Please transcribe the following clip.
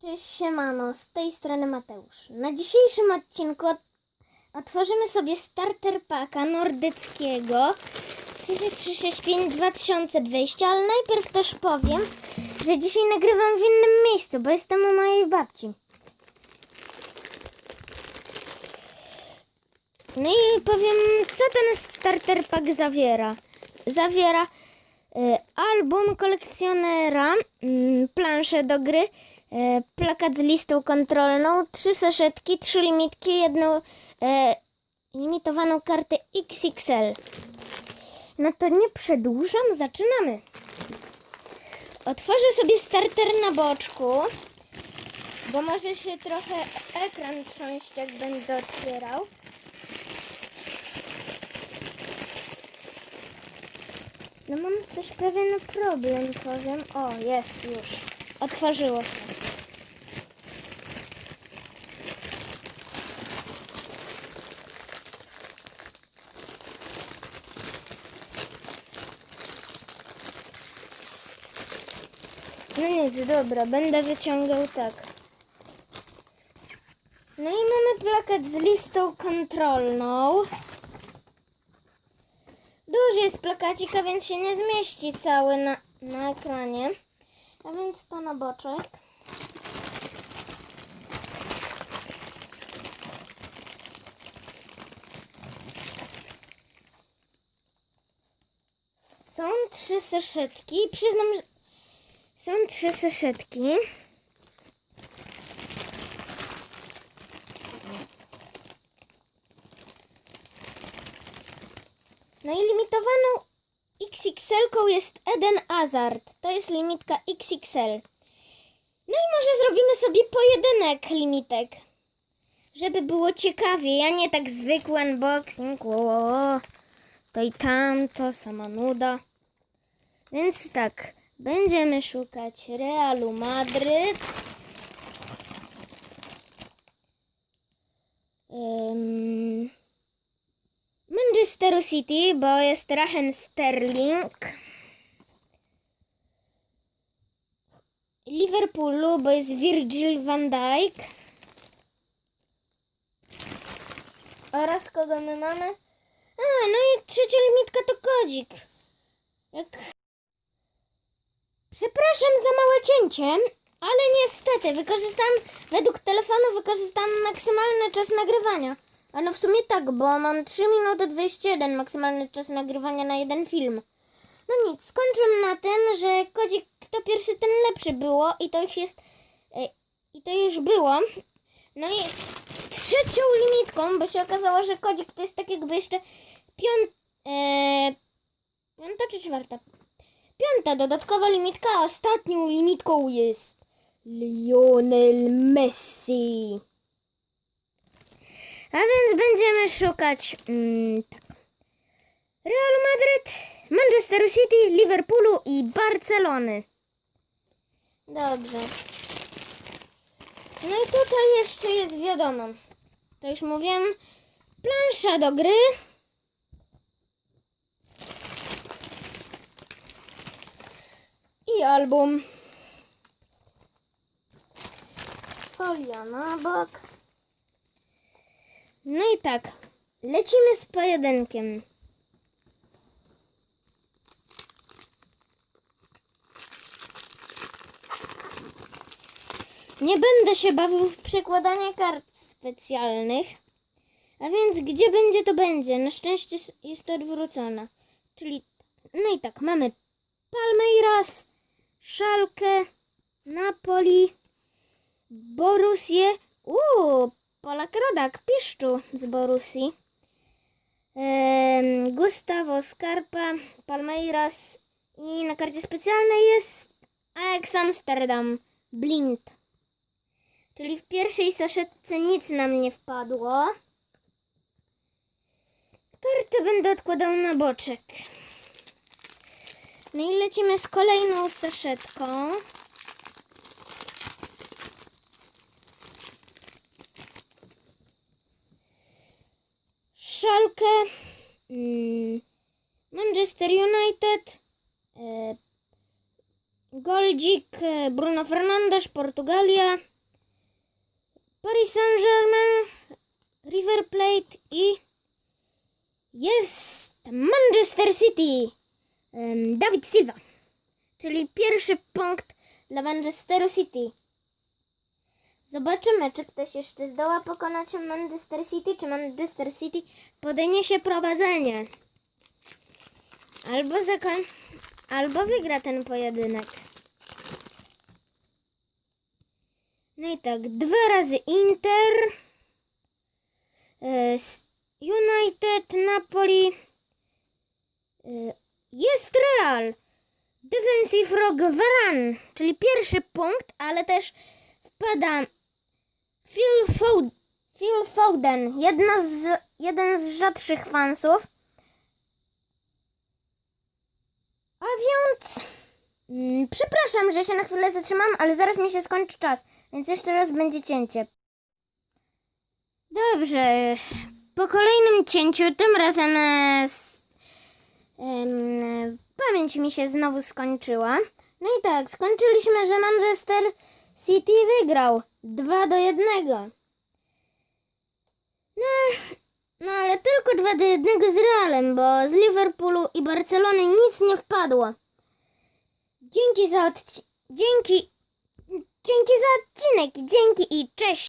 Cześć siemano, z tej strony Mateusz. Na dzisiejszym odcinku ot- otworzymy sobie starter packa nordyckiego FIFA 365 2020, ale najpierw też powiem, że dzisiaj nagrywam w innym miejscu, bo jestem u mojej babci. No i powiem, co ten starter pack zawiera. Zawiera y, album kolekcjonera, mm, planszę do gry, plakat z listą kontrolną, trzy saszetki, trzy limitki, jedną e, limitowaną kartę XXL. No to nie przedłużam, zaczynamy. Otworzę sobie starter na boczku, bo może się trochę ekran trząść, jak będę otwierał. No mam coś pewien problem, powiem. O, jest już. Otworzyło się. No nic, dobra, będę wyciągał tak. No i mamy plakat z listą kontrolną. Duży jest plakacik, a więc się nie zmieści cały na, na ekranie. A więc to na boczek. Są trzy saszetki. Przyznam, że są trzy saszetki. No i limitowaną XXL-ką jest Eden Hazard. To jest limitka XXL. No i może zrobimy sobie pojedynek limitek. Żeby było ciekawie, a nie tak zwykły unboxing. O, to i tamto, sama nuda. Więc tak, będziemy szukać Realu Madryt. Ym, Manchesteru City, bo jest Raheem Sterling. Liverpoolu, bo jest Virgil van Dijk. Oraz kogo my mamy? A, no i trzecia limitka to kodzik. Jak... Przepraszam za małe cięcie, ale niestety wykorzystałam, według telefonu wykorzystałam maksymalny czas nagrywania. Ale w sumie tak, bo mam 3 minuty 21 maksymalny czas nagrywania na jeden film. No nic, skończymy na tym, że kodzik kto pierwszy ten lepszy było i to już jest e, i to już było. No i trzecią limitką, bo się okazało, że kodzik to jest tak jakby jeszcze piąt, e, piąta czy czwarta? Piąta dodatkowa limitka, ostatnią limitką jest Lionel Messi. A więc będziemy szukać mm, tak. Real Madryt, Manchester City, Liverpoolu i Barcelony. Dobrze. No i tutaj jeszcze jest wiadomo. To już mówiłem. Plansza do gry. I album. Folia na bok. No i tak, lecimy z pojedynkiem. Nie będę się bawił w przekładanie kart specjalnych. A więc gdzie będzie, to będzie. Na szczęście jest to odwrócone. Czyli, no i tak, mamy Palmeiras, Szalkę, Napoli, Borussię. Uuu, Polak Rodak, Piszczu z Borussii. Em, Gustavo Scarpa, Palmeiras i na karcie specjalnej jest Ajax Amsterdam, Blind. Czyli w pierwszej saszetce nic nam nie wpadło. Kartę będę odkładał na boczek. No i lecimy z kolejną saszetką. Szalkę, mm, Manchester United, e, Goldzik, e, Bruno Fernandes, Portugalia, Paris Saint-Germain, River Plate i jest Manchester City. Em, Dawid Silva. Czyli pierwszy punkt dla Manchesteru City. Zobaczymy, czy ktoś jeszcze zdoła pokonać Manchester City, czy Manchester City podejmie się prowadzenie. Albo zakon... albo wygra ten pojedynek. No i tak, dwa razy Inter, e, United, Napoli, e, jest Real, Defensive Rock Varan, czyli pierwszy punkt, ale też wpada Phil Foden, Phil Foden jedna z, jeden z rzadszych fansów. A więc... Mm, Przepraszam, że się na chwilę zatrzymam, ale zaraz mi się skończy czas, więc jeszcze raz będzie cięcie. Dobrze. Po kolejnym cięciu, tym razem e, em, pamięć mi się znowu skończyła. No i tak, skończyliśmy, że Manchester City wygrał 2 do 1. No, no ale tylko 2 do 1 z Realem, bo z Liverpoolu i Barcelony nic nie wpadło. Dzięki za odci- dzięki dzięki za odcinek, dzięki i cześć.